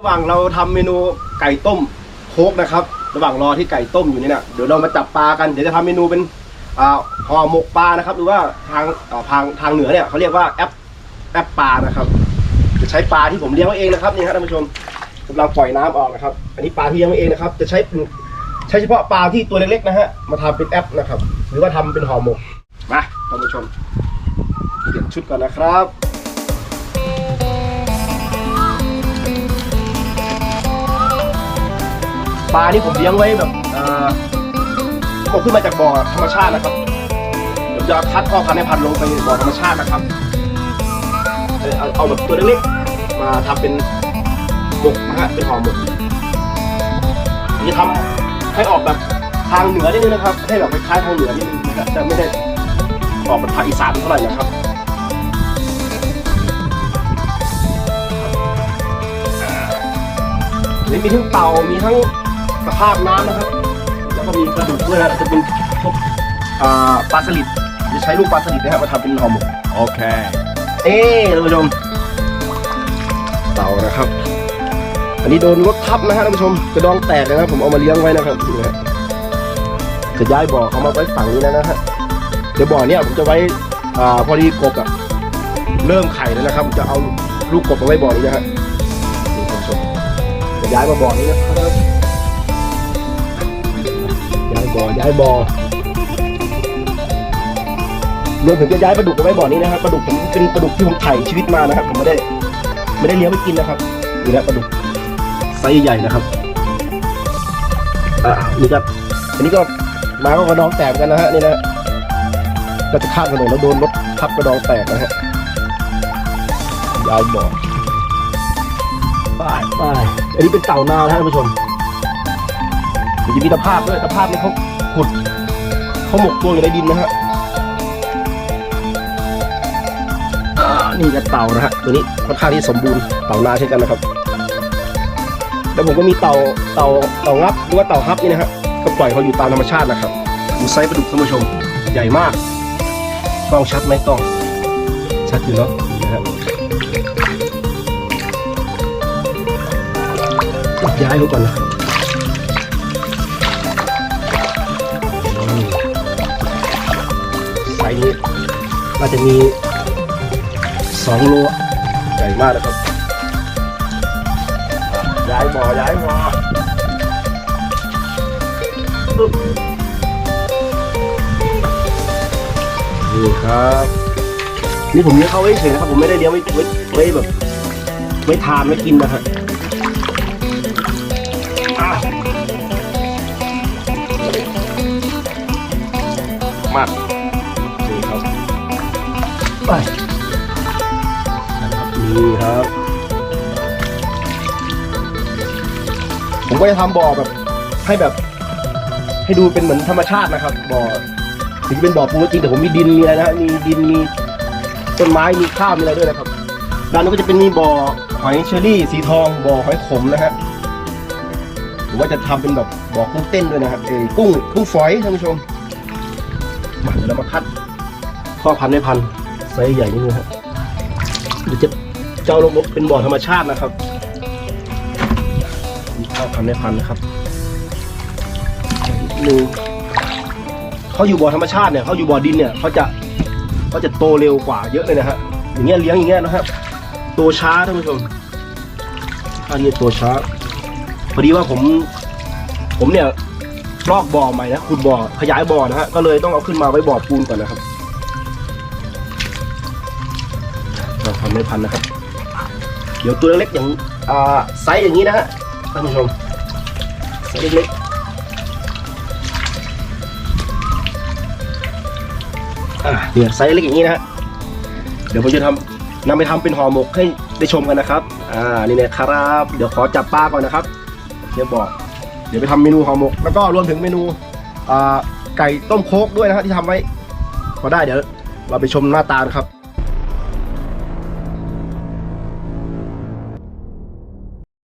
ระหว่างเราทำเมนูไก่ต้มโคกนะครับ ระหว่างรอที่ไก่ต้มอยู่นี่เนี่ยเดี๋ยวเรามาจับปลากันเดี๋ยวจะทำเมนูเป็นห่อหมกปลานะครับ หรือว่าทางทางทางเหนือเนี่ยเขาเรียกว่าแอปแอปปลานะครับ จะใช้ปลาที่ผมเลี้ยงไว้เองนะครับนี่ครับท่านผู้ชมกำลังปล่อยน้ำออกนะครับ อันนี้ปลาที่เลี้ยงไว้เองนะครับ จะใช้เป็นใช้เฉพาะปลาที่ตัวเล็กๆนะฮะมาทำเป็นแอปนะครับ หรือว่าทำเป็นห่อหมกมาท่านผู้ชมเปลี่ยนชุดก่อนนะครับ ปลาที่ผมเลี้ยงไว้แบบเออผมขึ้นมาจากบ่อธรรมชาตินะครับผมจะคัดพ่อพันธุ์ให้พันธุ์ลงไปบ่อธรรมชาตินะครับ เอาเอาเอาแบบตัวเล็กๆมาทำเป็นหมกนะฮะเป็นห่อหมกจะทำให้ออกแบบทางเหนือนิดนึงนะครับ ให้แบบคล้ายๆทางเหนือนิดนึงนะครับจะไม่ได้ออกเป็นภาคอีสานเท่าไหร่นะครับนี่มีทั้งเต่ามีทั้ง สภาพน้ำนะครับ แล้วก็มีกระดูกด้วยนะจะเป็นพวกอ่าปลาสลิดจะใช้ลูกปลาสลิดนะครับมาทำเป็นห่อหมก Okay. เอ๊ะท่านผู้ชม เต่านะครับ อันนี้โดนรถทับนะฮะท่านผู้ชมกระดองแตกเลยนะผมเอามาเลี้ยงไว้นะครับนี่นะฮะจะย้ายบ่อเขามาไว้ฝั่งนี้แล้วนะฮะเดี๋ยวบ่อเนี้ยผมจะไว้อ่าพอดีกบอะเริ่มไข่แล้วนะครับ จะเอาลูกกบมาไว้บ่อนี้นะฮะนี่ท่านผู้ชมจะย้ายมาบ่อนี้นะครับย้าย บ่อย้ายบ่อรวมถึงจะย้ายปลาดุกไปไว้บ่อนี้นะครับปลาดุกผมเป็นปลาดุกที่ผมถ่ายชีวิตมานะครับผมไม่ได้ ไม่ได้เลี้ยงไว้กินนะครับนี่นะปลาดุกไซส์ใหญ่นะครับอ่านี่ครับอันนี้ก็มาก็กระดองแตกกันนะฮะนี่นะก็จะข้ามถนนแล้วโดนรถทับกระดองแตกนะฮะย้ายบ่อไปไปอันนี้เป็นเต่านาท่านผู้ชม มันจะมีตะภาพด้วยตะภาพนี่เขาขุดเขาหมกตัวอยู่ในดินนะฮะนี่จะเต่านะฮะตัวนี้ค่อนข้างที่สมบูรณ์เต่านาเช่นกันนะครับ แล้วผมก็มีเต่าเต่าเต่างับหรือว่าเต่าฮับนี่นะฮะก็ปล่อยเขาอยู่ตามธรรมชาตินะครับดูไซส์ปลาดุกท่านผู้ชมใหญ่มากกล้องชัดไหมกล้องชัดอยู่เนาะนะฮะย้ายเขาก่อนนะครับ ไซส์นี้น่าจะมีสองโลใหญ่มากนะครับ ย้ายบ่อย้ายบ่อนี่ครับ นี่ผมเลี้ยงเขาไว้เฉยนะครับ ผมไม่ได้เลี้ยงไว้ไว้ไว้แบบไว้ทานไว้กินนะฮะ ไปนี่ครับ ผมก็จะทำบ่อแบบให้แบบ ให้ดูเป็นเหมือนธรรมชาตินะครับ บ่อถึงเป็นบ่อปูก็จริงแต่ผมมีดินมีอะไรนะฮะมีดินมีต้นไม้มีข้าวมีอะไรด้วยนะครับด้านนู้นก็จะเป็นมีบ่อหอยเชอรี่ สีทอง บ่อหอยขมนะฮะผมว่าจะทำเป็นแบบบ่อกุ้งเต้นด้วยนะครับเอ้ยกุ้งกุ้งฝอยท่านผู้ชมมาเดี๋ยวเรามาคัดพ่อพันธุ์ไม่พันธุ์ ซส์ใหญ่นิดนึงครับเดี๋ยวจะเจ้าลงเป็นบ่อธรรมชาตินะครับมีข้าวพันในพันนะครับหนึ่งเขาอยู่บ่อธรรมชาติเนี่ยเขาอยู่บ่อดินเนี่ยเขาจะเขาจะโตเร็วกว่าเยอะเลยนะฮะอย่างเงี้ยเลี้ยงอย่างเงี้ยนะครับโตช้าท่านผู้ชมอันนี้โตช้าพอดีว่าผม ผมเนี่ยลอกบ่อใหม่นะขุดบ่อขยายบ่อนะฮะก็เลยต้องเอาขึ้นมาไว้บ่อปูนก่อนนะครับ เราทำไม่พันนะครับเดี๋ยวตัวเล็กๆอย่างไซส์อย่างนี้นะฮะท่านผู้ชมไซส์เล็กๆเนี่ยไซส์เล็กอย่างนี้นะฮะ เดี๋ยวผมจะทำนำไปทำเป็นห่อหมกให้ได้ชมกันนะครับ อ่า นี่นะครับ เดี๋ยวขอจับปลาก่อนนะครับเดี๋ยวบอก เดี๋ยวไปทำเมนูห่อหมก แล้วก็รวมถึงเมนูไก่ต้มโคกด้วยนะฮะที่ทำไว้พอได้เดี๋ยวเราไปชมหน้าตานะครับ